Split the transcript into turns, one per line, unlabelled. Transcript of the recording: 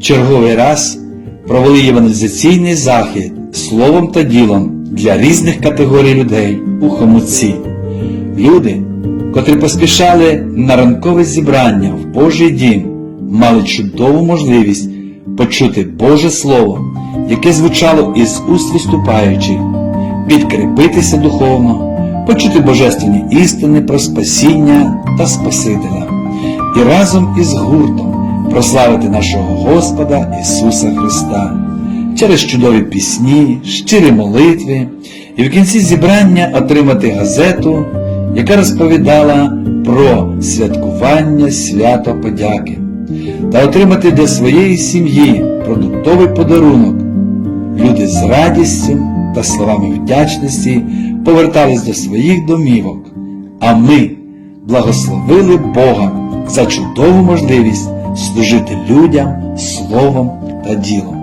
черговий раз провели євангелізаційний захід словом та ділом для різних категорій людей у Хомуці. Люди, котрі поспішали на ранкове зібрання в Божий дім, мали чудову можливість почути Боже Слово, яке звучало із уст виступаючих, підкріпитися духовно, почути божественні істини про спасіння та Спасителя і разом із гуртом прославити нашого Господа Ісуса Христа через чудові пісні, щирі молитви і в кінці зібрання отримати газету, яка розповідала про святкування свято подяки, та отримати для своєї сім'ї продуктовий подарунок. Люди з радістю та словами вдячності повертались до своїх домівок, а ми благословили Бога за чудову можливість служити людям словом та ділом.